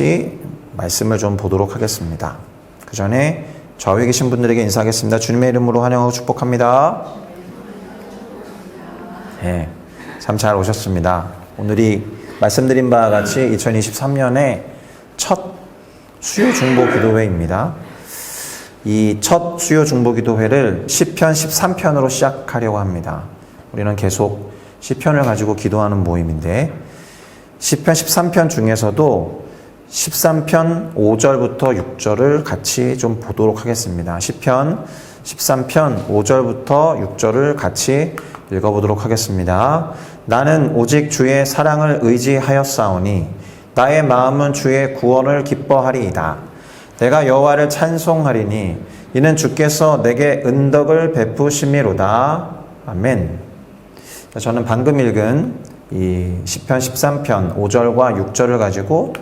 같이 말씀을 좀 보도록 하겠습니다. 그 전에 좌우에 계신 분들에게 인사하겠습니다. 주님의 이름으로 환영하고 축복합니다. 네, 참 잘 오셨습니다. 오늘이 말씀드린 바와 같이 2023년의 첫 수요 중보 기도회입니다. 이 첫 수요 중보 기도회를 10편, 13편으로 시작하려고 합니다. 우리는 계속 10편을 가지고 기도하는 모임인데 10편, 13편 중에서도 13편 5절부터 6절을 같이 좀 보도록 하겠습니다. 10편, 13편 5절부터 6절을 같이 읽어보도록 하겠습니다. 나는 오직 주의 사랑을 의지하였사오니 나의 마음은 주의 구원을 기뻐하리이다. 내가 여호와를 찬송하리니 이는 주께서 내게 은덕을 베푸심이로다. 아멘. 저는 방금 읽은 이 10편 13편 5절과 6절을 가지고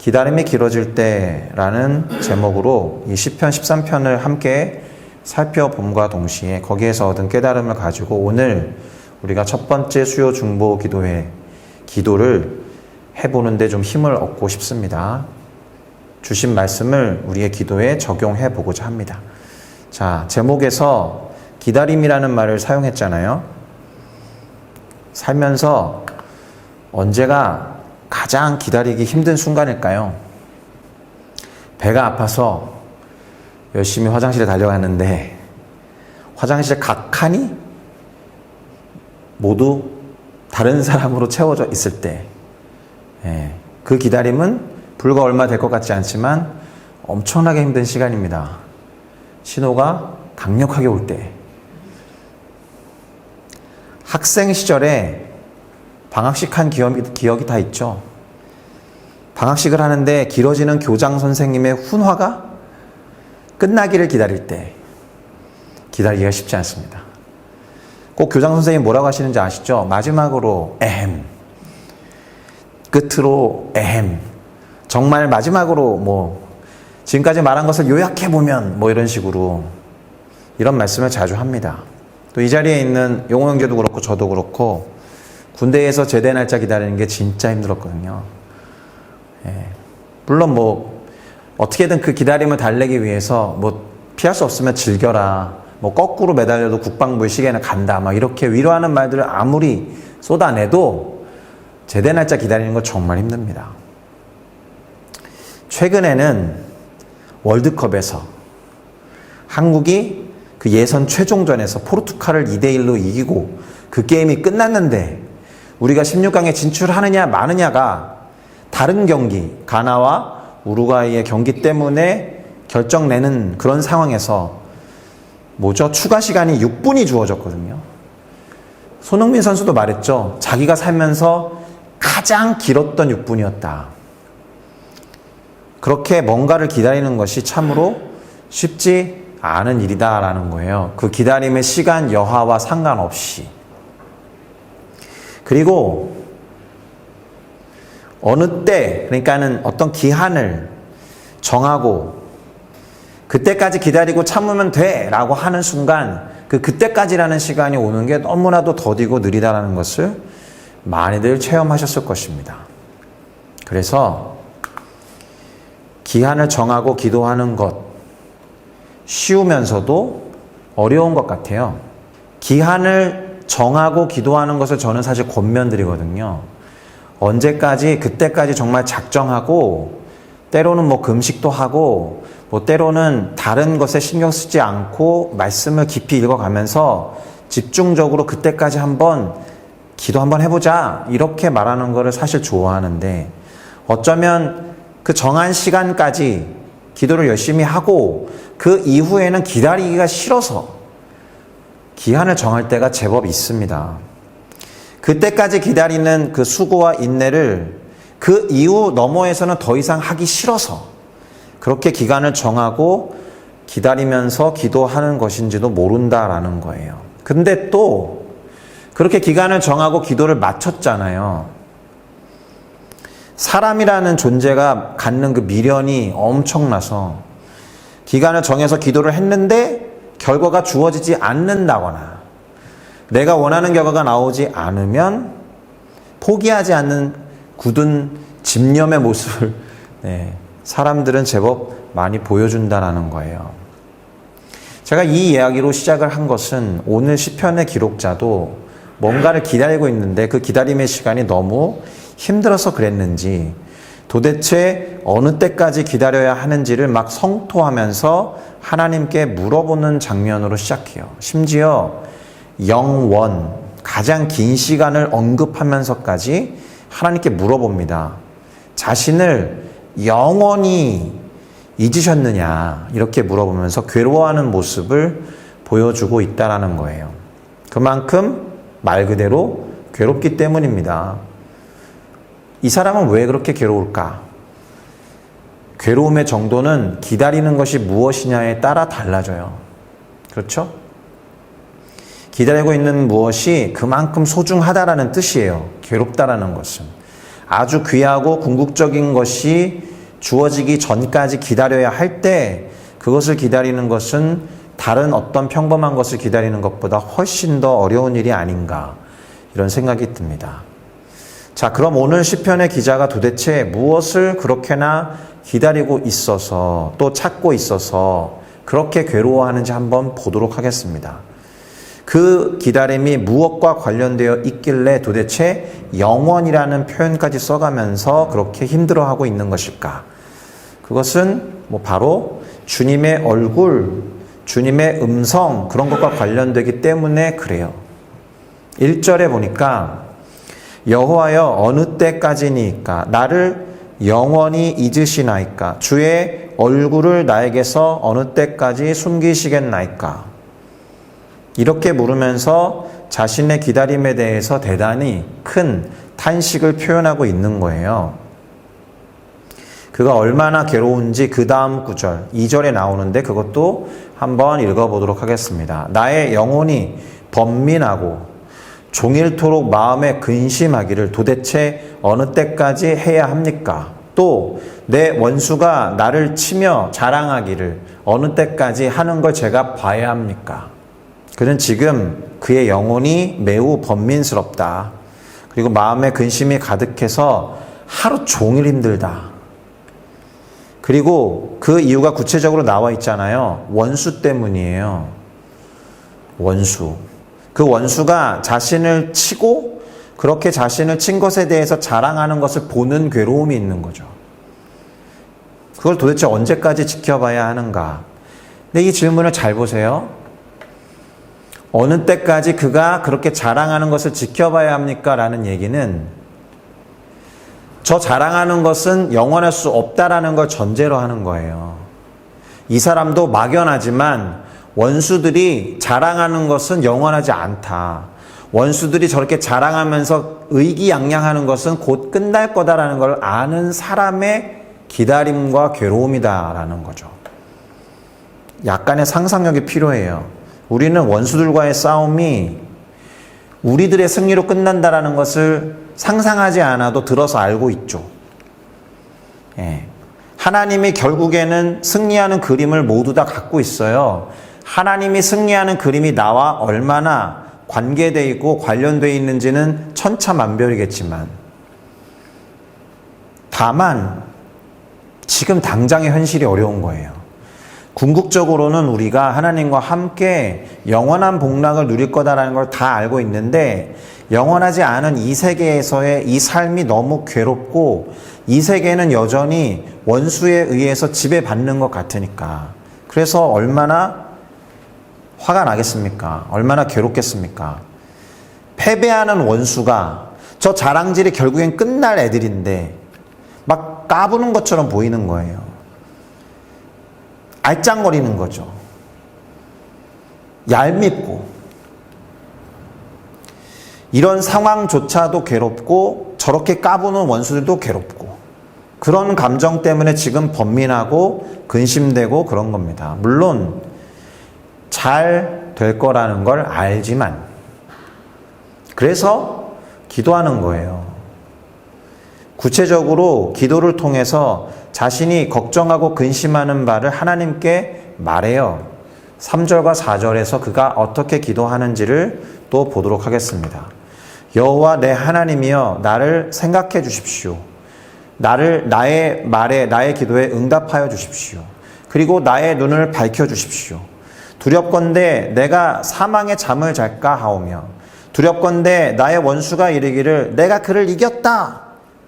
기다림이 길어질 때라는 제목으로 이 10편 13편을 함께 살펴봄과 동시에 거기에서 얻은 깨달음을 가지고 오늘 우리가 첫 번째 수요 중보 기도회 기도를 해보는데 좀 힘을 얻고 싶습니다. 주신 말씀을 우리의 기도에 적용해 보고자 합니다. 자, 제목에서 기다림이라는 말을 사용했잖아요. 살면서 언제가 가장 기다리기 힘든 순간일까요? 배가 아파서 열심히 화장실에 달려갔는데 화장실 각 칸이 모두 다른 사람으로 채워져 있을 때, 예, 그 기다림은 불과 얼마 될 것 같지 않지만 엄청나게 힘든 시간입니다. 신호가 강력하게 올 때. 학생 시절에 방학식 한 기억이, 기억이 다 있죠. 방학식을 하는데 길어지는 교장 선생님의 훈화가 끝나기를 기다릴 때 기다리기가 쉽지 않습니다. 꼭 교장 선생님 뭐라고 하시는지 아시죠? 마지막으로 에헴. 끝으로 에헴. 정말 마지막으로 뭐 지금까지 말한 것을 요약해 보면 뭐 이런 식으로 이런 말씀을 자주 합니다. 또 이 자리에 있는 용호 형제도 그렇고 저도 그렇고 군대에서 제대 날짜 기다리는 게 진짜 힘들었거든요. 예. 물론 뭐 어떻게든 그 기다림을 달래기 위해서 뭐 피할 수 없으면 즐겨라. 뭐 거꾸로 매달려도 국방부의 시계는 간다. 막 이렇게 위로하는 말들을 아무리 쏟아내도 제대 날짜 기다리는 거 정말 힘듭니다. 최근에는 월드컵에서 한국이 그 예선 최종전에서 포르투갈을 2대1로 이기고 그 게임이 끝났는데 우리가 16강에 진출하느냐 마느냐가 다른 경기, 가나와 우루과이의 경기 때문에 결정내는 그런 상황에서 뭐죠? 추가 시간이 6분이 주어졌거든요. 손흥민 선수도 말했죠. 자기가 살면서 가장 길었던 6분이었다. 그렇게 뭔가를 기다리는 것이 참으로 쉽지 않은 일이다라는 거예요. 그 기다림의 시간 여하와 상관없이. 그리고 어느 때, 그러니까는 어떤 기한을 정하고 그때까지 기다리고 참으면 돼 라고 하는 순간 그 그때까지라는 시간이 오는 게 너무나도 더디고 느리다라는 것을 많이들 체험하셨을 것입니다. 그래서 기한을 정하고 기도하는 것 쉬우면서도 어려운 것 같아요. 기한을 정하고 기도하는 것을 저는 사실 권면드리거든요. 언제까지, 그때까지 정말 작정하고, 때로는 뭐 금식도 하고, 뭐 때로는 다른 것에 신경 쓰지 않고 말씀을 깊이 읽어가면서 집중적으로 그때까지 한번 기도 한번 해보자. 이렇게 말하는 거를 사실 좋아하는데, 어쩌면 그 정한 시간까지 기도를 열심히 하고, 그 이후에는 기다리기가 싫어서 기한을 정할 때가 제법 있습니다. 그때까지 기다리는 그 수고와 인내를 그 이후 너머에서는 더 이상 하기 싫어서 그렇게 기간을 정하고 기다리면서 기도하는 것인지도 모른다라는 거예요. 근데 또 그렇게 기간을 정하고 기도를 마쳤잖아요. 사람이라는 존재가 갖는 그 미련이 엄청나서 기간을 정해서 기도를 했는데 결과가 주어지지 않는다거나 내가 원하는 결과가 나오지 않으면 포기하지 않는 굳은 집념의 모습을 네, 사람들은 제법 많이 보여준다라는 거예요. 제가 이 이야기로 시작을 한 것은 오늘 시편의 기록자도 뭔가를 기다리고 있는데 그 기다림의 시간이 너무 힘들어서 그랬는지 도대체 어느 때까지 기다려야 하는지를 막 성토하면서 하나님께 물어보는 장면으로 시작해요. 심지어 영원, 가장 긴 시간을 언급하면서까지 하나님께 물어봅니다. 자신을 영원히 잊으셨느냐, 이렇게 물어보면서 괴로워하는 모습을 보여주고 있다라는 거예요. 그만큼 말 그대로 괴롭기 때문입니다. 이 사람은 왜 그렇게 괴로울까? 괴로움의 정도는 기다리는 것이 무엇이냐에 따라 달라져요. 그렇죠? 기다리고 있는 무엇이 그만큼 소중하다라는 뜻이에요. 괴롭다라는 것은. 아주 귀하고 궁극적인 것이 주어지기 전까지 기다려야 할 때 그것을 기다리는 것은 다른 어떤 평범한 것을 기다리는 것보다 훨씬 더 어려운 일이 아닌가 이런 생각이 듭니다. 자, 그럼 오늘 시편의 기자가 도대체 무엇을 그렇게나 기다리고 있어서 또 찾고 있어서 그렇게 괴로워하는지 한번 보도록 하겠습니다. 그 기다림이 무엇과 관련되어 있길래 도대체 영원이라는 표현까지 써가면서 그렇게 힘들어하고 있는 것일까? 그것은 뭐 바로 주님의 얼굴, 주님의 음성 그런 것과 관련되기 때문에 그래요. 1절에 보니까 여호와여 어느 때까지니까 나를 영원히 잊으시나이까 주의 얼굴을 나에게서 어느 때까지 숨기시겠나이까 이렇게 물으면서 자신의 기다림에 대해서 대단히 큰 탄식을 표현하고 있는 거예요. 그가 얼마나 괴로운지 그 다음 구절 2절에 나오는데 그것도 한번 읽어보도록 하겠습니다. 나의 영혼이 번민하고 종일토록 마음에 근심하기를 도대체 어느 때까지 해야 합니까? 또 내 원수가 나를 치며 자랑하기를 어느 때까지 하는 걸 제가 봐야 합니까? 그는 지금 그의 영혼이 매우 번민스럽다. 그리고 마음에 근심이 가득해서 하루 종일 힘들다. 그리고 그 이유가 구체적으로 나와 있잖아요. 원수 때문이에요. 원수. 그 원수가 자신을 치고 그렇게 자신을 친 것에 대해서 자랑하는 것을 보는 괴로움이 있는 거죠. 그걸 도대체 언제까지 지켜봐야 하는가? 근데 이 질문을 잘 보세요. 어느 때까지 그가 그렇게 자랑하는 것을 지켜봐야 합니까? 라는 얘기는 저 자랑하는 것은 영원할 수 없다라는 걸 전제로 하는 거예요. 이 사람도 막연하지만 원수들이 자랑하는 것은 영원하지 않다. 원수들이 저렇게 자랑하면서 의기양양하는 것은 곧 끝날 거다라는 걸 아는 사람의 기다림과 괴로움이다라는 거죠. 약간의 상상력이 필요해요. 우리는 원수들과의 싸움이 우리들의 승리로 끝난다라는 것을 상상하지 않아도 들어서 알고 있죠. 예. 하나님이 결국에는 승리하는 그림을 모두 다 갖고 있어요. 하나님이 승리하는 그림이 나와 얼마나 관계되어 있고 관련되어 있는지는 천차만별이겠지만 다만 지금 당장의 현실이 어려운 거예요. 궁극적으로는 우리가 하나님과 함께 영원한 복락을 누릴 거다라는 걸 다 알고 있는데 영원하지 않은 이 세계에서의 이 삶이 너무 괴롭고 이 세계는 여전히 원수에 의해서 지배받는 것 같으니까 그래서 얼마나 화가 나겠습니까? 얼마나 괴롭겠습니까? 패배하는 원수가 저 자랑질이 결국엔 끝날 애들인데 막 까부는 것처럼 보이는 거예요. 알짱거리는 거죠. 얄밉고. 이런 상황조차도 괴롭고 저렇게 까부는 원수들도 괴롭고 그런 감정 때문에 지금 번민하고 근심되고 그런 겁니다. 물론 잘 될 거라는 걸 알지만 그래서 기도하는 거예요. 구체적으로 기도를 통해서 자신이 걱정하고 근심하는 바를 하나님께 말해요. 3절과 4절에서 그가 어떻게 기도하는지를 또 보도록 하겠습니다. 여호와 내 하나님이여 나를 생각해 주십시오. 나를 나의 말에 나의 기도에 응답하여 주십시오. 그리고 나의 눈을 밝혀 주십시오. 두렵건대 내가 사망의 잠을 잘까 하오며 두렵건대 나의 원수가 이르기를 내가 그를 이겼다.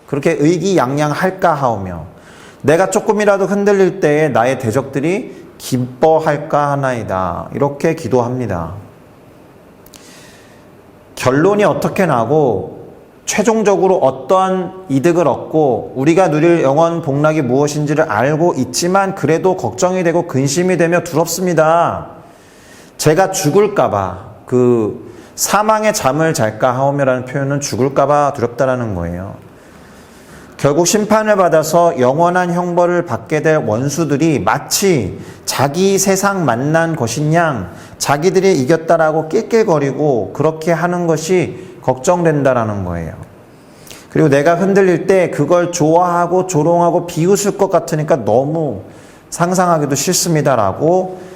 그렇게 의기양양할까 하오며 내가 조금이라도 흔들릴 때에 나의 대적들이 기뻐할까 하나이다. 이렇게 기도합니다. 결론이 어떻게 나고 최종적으로 어떠한 이득을 얻고 우리가 누릴 영원 복락이 무엇인지를 알고 있지만 그래도 걱정이 되고 근심이 되며 두렵습니다. 제가 죽을까봐 그 사망의 잠을 잘까 하오며라는 표현은 죽을까봐 두렵다라는 거예요. 결국 심판을 받아서 영원한 형벌을 받게 될 원수들이 마치 자기 세상 만난 것인 양 자기들이 이겼다라고 낄낄거리고 그렇게 하는 것이 걱정된다라는 거예요. 그리고 내가 흔들릴 때 그걸 좋아하고 조롱하고 비웃을 것 같으니까 너무 상상하기도 싫습니다라고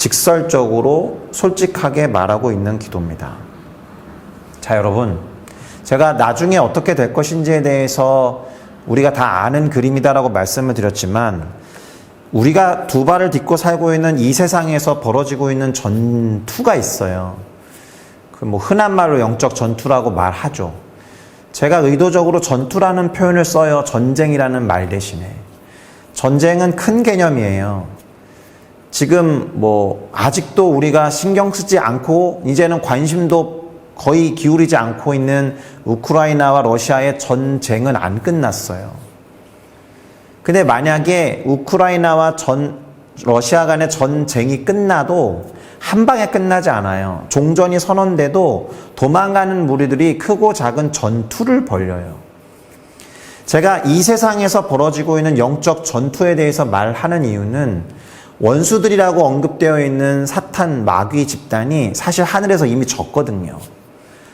직설적으로 솔직하게 말하고 있는 기도입니다. 자, 여러분. 제가 나중에 어떻게 될 것인지에 대해서 우리가 다 아는 그림이다라고 말씀을 드렸지만 우리가 두 발을 딛고 살고 있는 이 세상에서 벌어지고 있는 전투가 있어요. 그 뭐 흔한 말로 영적 전투라고 말하죠. 제가 의도적으로 전투라는 표현을 써요. 전쟁이라는 말 대신에. 전쟁은 큰 개념이에요. 지금 뭐 아직도 우리가 신경 쓰지 않고 이제는 관심도 거의 기울이지 않고 있는 우크라이나와 러시아의 전쟁은 안 끝났어요. 근데 만약에 우크라이나와 전 러시아 간의 전쟁이 끝나도 한 방에 끝나지 않아요. 종전이 선언돼도 도망가는 무리들이 크고 작은 전투를 벌려요. 제가 이 세상에서 벌어지고 있는 영적 전투에 대해서 말하는 이유는 원수들이라고 언급되어 있는 사탄 마귀 집단이 사실 하늘에서 이미 졌거든요.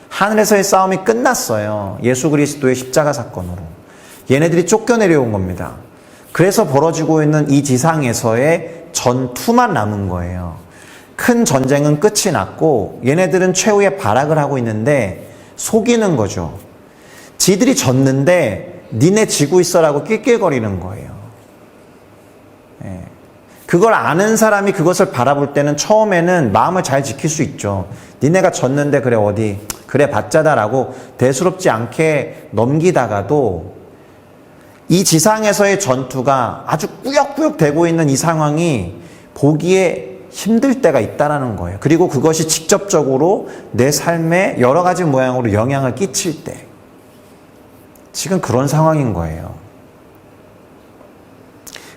하늘에서의 싸움이 끝났어요. 예수 그리스도의 십자가 사건으로. 얘네들이 쫓겨내려온 겁니다. 그래서 벌어지고 있는 이 지상에서의 전투만 남은 거예요. 큰 전쟁은 끝이 났고 얘네들은 최후의 발악을 하고 있는데 속이는 거죠. 지들이 졌는데 니네 지고 있어라고 낄낄거리는 거예요. 예. 그걸 아는 사람이 그것을 바라볼 때는 처음에는 마음을 잘 지킬 수 있죠. 니네가 졌는데 그래 어디 그래 받자다라고 대수롭지 않게 넘기다가도 이 지상에서의 전투가 아주 꾸역꾸역 되고 있는 이 상황이 보기에 힘들 때가 있다라는 거예요. 그리고 그것이 직접적으로 내 삶에 여러 가지 모양으로 영향을 끼칠 때 지금 그런 상황인 거예요.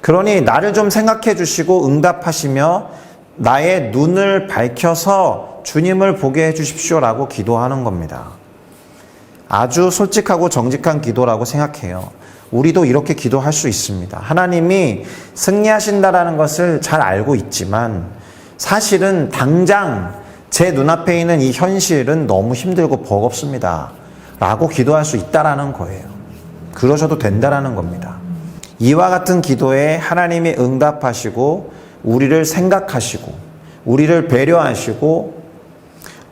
그러니 나를 좀 생각해 주시고 응답하시며 나의 눈을 밝혀서 주님을 보게 해 주십시오라고 기도하는 겁니다. 아주 솔직하고 정직한 기도라고 생각해요. 우리도 이렇게 기도할 수 있습니다. 하나님이 승리하신다라는 것을 잘 알고 있지만 사실은 당장 제 눈앞에 있는 이 현실은 너무 힘들고 버겁습니다. 라고 기도할 수 있다라는 거예요. 그러셔도 된다라는 겁니다. 이와 같은 기도에 하나님이 응답하시고 우리를 생각하시고 우리를 배려하시고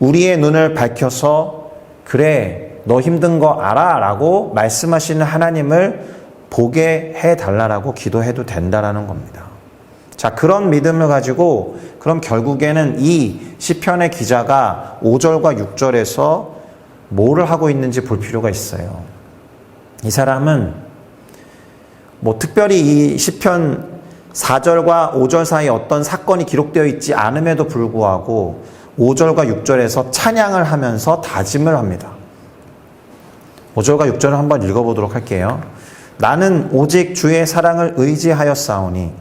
우리의 눈을 밝혀서 그래 너 힘든 거 알아 라고 말씀하시는 하나님을 보게 해 달라라고 기도해도 된다라는 겁니다. 자, 그런 믿음을 가지고 그럼 결국에는 이 시편의 기자가 5절과 6절에서 뭐를 하고 있는지 볼 필요가 있어요. 이 사람은 뭐 특별히 이 시편 4절과 5절 사이에 어떤 사건이 기록되어 있지 않음에도 불구하고 5절과 6절에서 찬양을 하면서 다짐을 합니다. 5절과 6절을 한번 읽어보도록 할게요. 나는 오직 주의 사랑을 의지하여 싸우니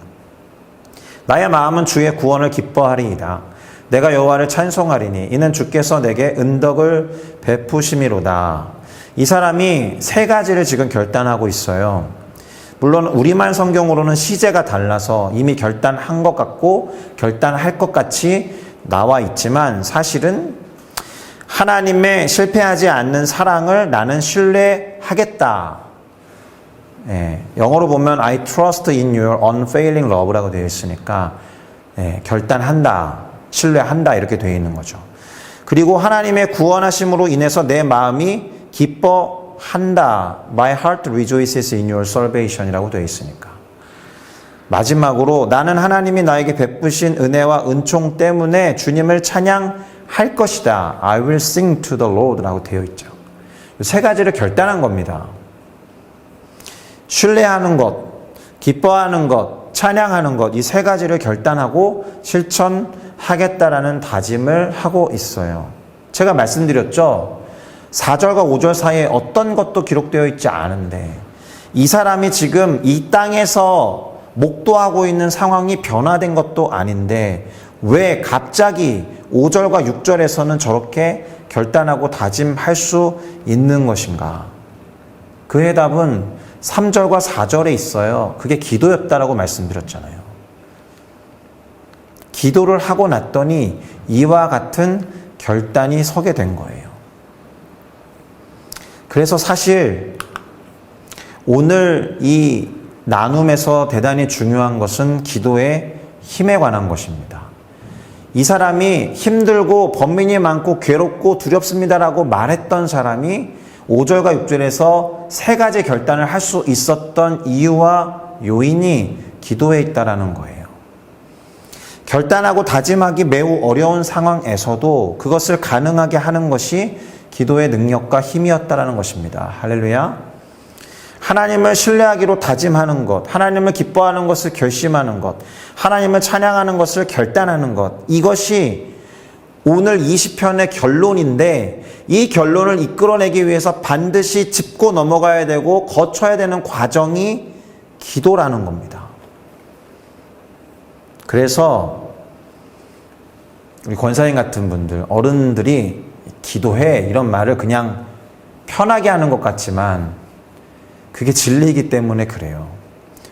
나의 마음은 주의 구원을 기뻐하리이다. 내가 여호와를 찬송하리니 이는 주께서 내게 은덕을 베푸심이로다. 이 사람이 세 가지를 지금 결단하고 있어요. 물론 우리말 성경으로는 시제가 달라서 이미 결단한 것 같고 결단할 것 같이 나와 있지만 사실은 하나님의 실패하지 않는 사랑을 나는 신뢰하겠다. 예, 영어로 보면 I trust in your unfailing love라고 되어 있으니까 예, 결단한다, 신뢰한다 이렇게 되어 있는 거죠. 그리고 하나님의 구원하심으로 인해서 내 마음이 기뻐 한다. My heart rejoices in your salvation이라고 되어 있으니까. 마지막으로 나는 하나님이 나에게 베푸신 은혜와 은총 때문에 주님을 찬양할 것이다. I will sing to the Lord라고 되어 있죠. 세 가지를 결단한 겁니다. 신뢰하는 것, 기뻐하는 것, 찬양하는 것, 이 세 가지를 결단하고 실천하겠다라는 다짐을 하고 있어요. 제가 말씀드렸죠. 4절과 5절 사이에 어떤 것도 기록되어 있지 않은데, 이 사람이 지금 이 땅에서 목도하고 있는 상황이 변화된 것도 아닌데, 왜 갑자기 5절과 6절에서는 저렇게 결단하고 다짐할 수 있는 것인가? 그 해답은 3절과 4절에 있어요. 그게 기도였다라고 말씀드렸잖아요. 기도를 하고 났더니 이와 같은 결단이 서게 된 거예요. 그래서 사실 오늘 이 나눔에서 대단히 중요한 것은 기도의 힘에 관한 것입니다. 이 사람이 힘들고 범민이 많고 괴롭고 두렵습니다라고 말했던 사람이 5절과 6절에서 세 가지 결단을 할 수 있었던 이유와 요인이 기도에 있다라는 거예요. 결단하고 다짐하기 매우 어려운 상황에서도 그것을 가능하게 하는 것이 기도의 능력과 힘이었다라는 것입니다. 할렐루야. 하나님을 신뢰하기로 다짐하는 것, 하나님을 기뻐하는 것을 결심하는 것, 하나님을 찬양하는 것을 결단하는 것, 이것이 오늘 20편의 결론인데 이 결론을 이끌어내기 위해서 반드시 짚고 넘어가야 되고 거쳐야 되는 과정이 기도라는 겁니다. 그래서 우리 권사님 같은 분들, 어른들이 기도해 이런 말을 그냥 편하게 하는 것 같지만 그게 진리이기 때문에 그래요.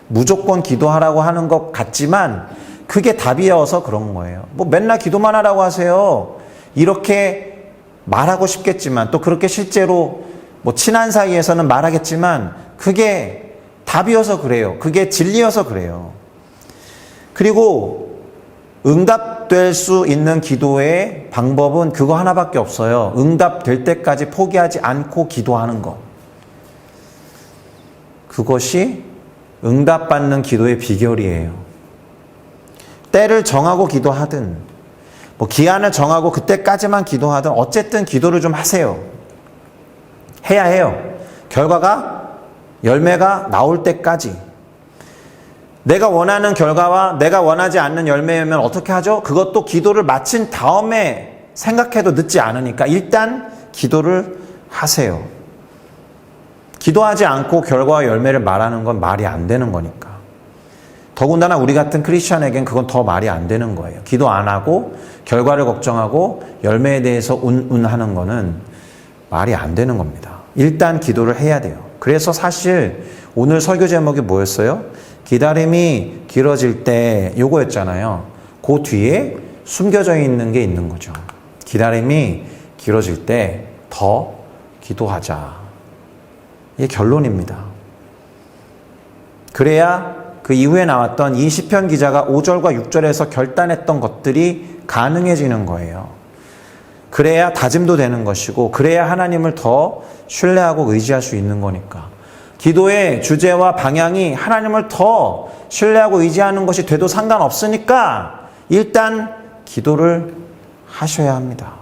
무조건 기도하라고 하는 것 같지만 그게 답이어서 그런 거예요. 뭐 맨날 기도만 하라고 하세요. 이렇게 말하고 싶겠지만 또 그렇게 실제로 뭐 친한 사이에서는 말하겠지만 그게 답이어서 그래요. 그게 진리여서 그래요. 그리고 응답될 수 있는 기도의 방법은 그거 하나밖에 없어요. 응답될 때까지 포기하지 않고 기도하는 것. 그것이 응답받는 기도의 비결이에요. 때를 정하고 기도하든, 뭐 기한을 정하고 그때까지만 기도하든, 어쨌든 기도를 좀 하세요. 해야 해요. 결과가, 열매가 나올 때까지. 내가 원하는 결과와 내가 원하지 않는 열매면 어떻게 하죠? 그것도 기도를 마친 다음에 생각해도 늦지 않으니까 일단 기도를 하세요. 기도하지 않고 결과와 열매를 말하는 건 말이 안 되는 거니까. 더군다나 우리 같은 크리스천에겐 그건 더 말이 안 되는 거예요. 기도 안 하고 결과를 걱정하고 열매에 대해서 운운하는 거는 말이 안 되는 겁니다. 일단 기도를 해야 돼요. 그래서 사실 오늘 설교 제목이 뭐였어요? 기다림이 길어질 때 요거였잖아요. 그 뒤에 숨겨져 있는 게 있는 거죠. 기다림이 길어질 때 더 기도하자. 이게 결론입니다. 그래야 그 이후에 나왔던 이 시편 기자가 5절과 6절에서 결단했던 것들이 가능해지는 거예요. 그래야 다짐도 되는 것이고, 그래야 하나님을 더 신뢰하고 의지할 수 있는 거니까. 기도의 주제와 방향이 하나님을 더 신뢰하고 의지하는 것이 돼도 상관없으니까 일단 기도를 하셔야 합니다.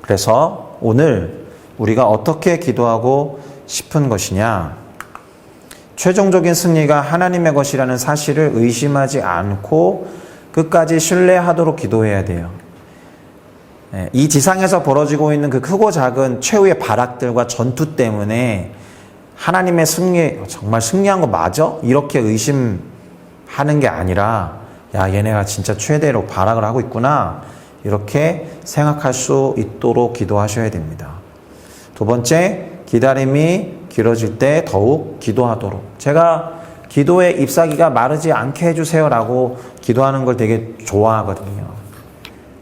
그래서 오늘 우리가 어떻게 기도하고 싶은 것이냐? 최종적인 승리가 하나님의 것이라는 사실을 의심하지 않고 끝까지 신뢰하도록 기도해야 돼요. 예, 이 지상에서 벌어지고 있는 그 크고 작은 최후의 발악들과 전투 때문에 하나님의 승리, 정말 승리한 거 맞아? 이렇게 의심하는 게 아니라, 야, 얘네가 진짜 최대로 발악을 하고 있구나. 이렇게 생각할 수 있도록 기도하셔야 됩니다. 두 번째, 기다림이 길어질 때 더욱 기도하도록. 제가 기도의 잎사귀가 마르지 않게 해주세요라고 기도하는 걸 되게 좋아하거든요.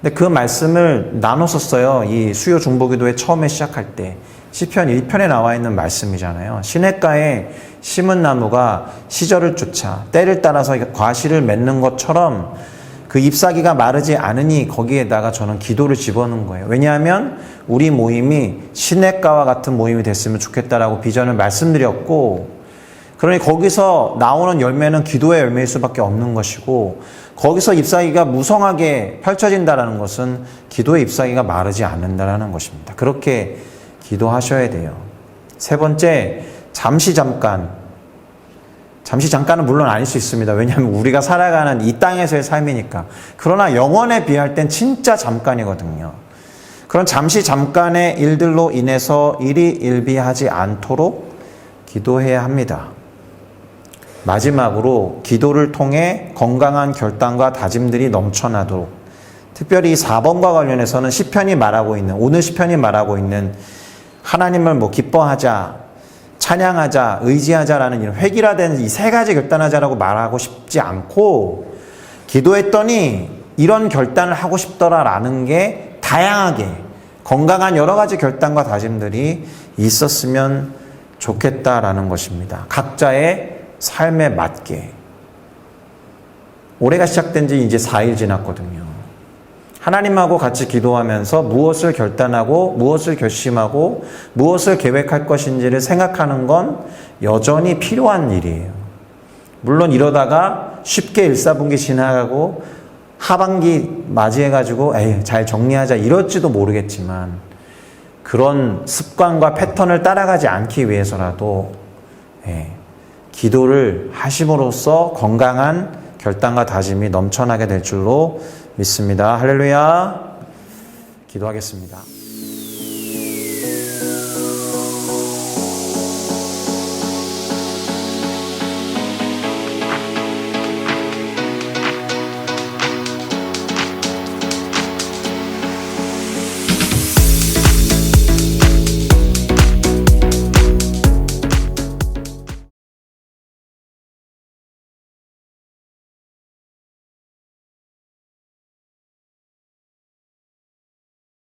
근데 그 말씀을 써요. 이 수요 중보기도회 처음에 시작할 때. 시편 1편에 나와 있는 말씀이잖아요. 시냇가에 심은 나무가 시절을 쫓아 때를 따라서 과실을 맺는 것처럼 그 잎사귀가 마르지 않으니 거기에다가 저는 기도를 집어넣은 거예요. 왜냐하면 우리 모임이 시냇가와 같은 모임이 됐으면 좋겠다라고 비전을 말씀드렸고 그러니 거기서 나오는 열매는 기도의 열매일 수밖에 없는 것이고 거기서 잎사귀가 무성하게 펼쳐진다라는 것은 기도의 잎사귀가 마르지 않는다라는 것입니다. 그렇게 기도하셔야 돼요. 세 번째, 잠시 잠깐. 잠시 잠깐은 물론 아닐 수 있습니다. 왜냐하면 우리가 살아가는 이 땅에서의 삶이니까. 그러나 영원에 비할 땐 진짜 잠깐이거든요. 그런 잠시 잠깐의 일들로 인해서 일이 일비하지 않도록 기도해야 합니다. 마지막으로 기도를 통해 건강한 결단과 다짐들이 넘쳐나도록 특별히 4번과 관련해서는 시편이 말하고 있는 오늘 시편이 말하고 있는 하나님을 뭐 기뻐하자 찬양하자 의지하자라는 이런 획일화된 이 세 가지 결단하자라고 말하고 싶지 않고 기도했더니 이런 결단을 하고 싶더라라는 게 다양하게 건강한 여러 가지 결단과 다짐들이 있었으면 좋겠다라는 것입니다. 각자의 삶에 맞게. 올해가 시작된 지 이제 4일 지났거든요. 하나님하고 같이 기도하면서 무엇을 결단하고 무엇을 결심하고 무엇을 계획할 것인지를 생각하는 건 여전히 필요한 일이에요. 물론 이러다가 쉽게 일사분기 지나가고 하반기 맞이해가지고 에이, 잘 정리하자 이럴지도 모르겠지만 그런 습관과 패턴을 따라가지 않기 위해서라도 예, 기도를 하심으로써 건강한 결단과 다짐이 넘쳐나게 될 줄로 믿습니다. 할렐루야. 기도하겠습니다.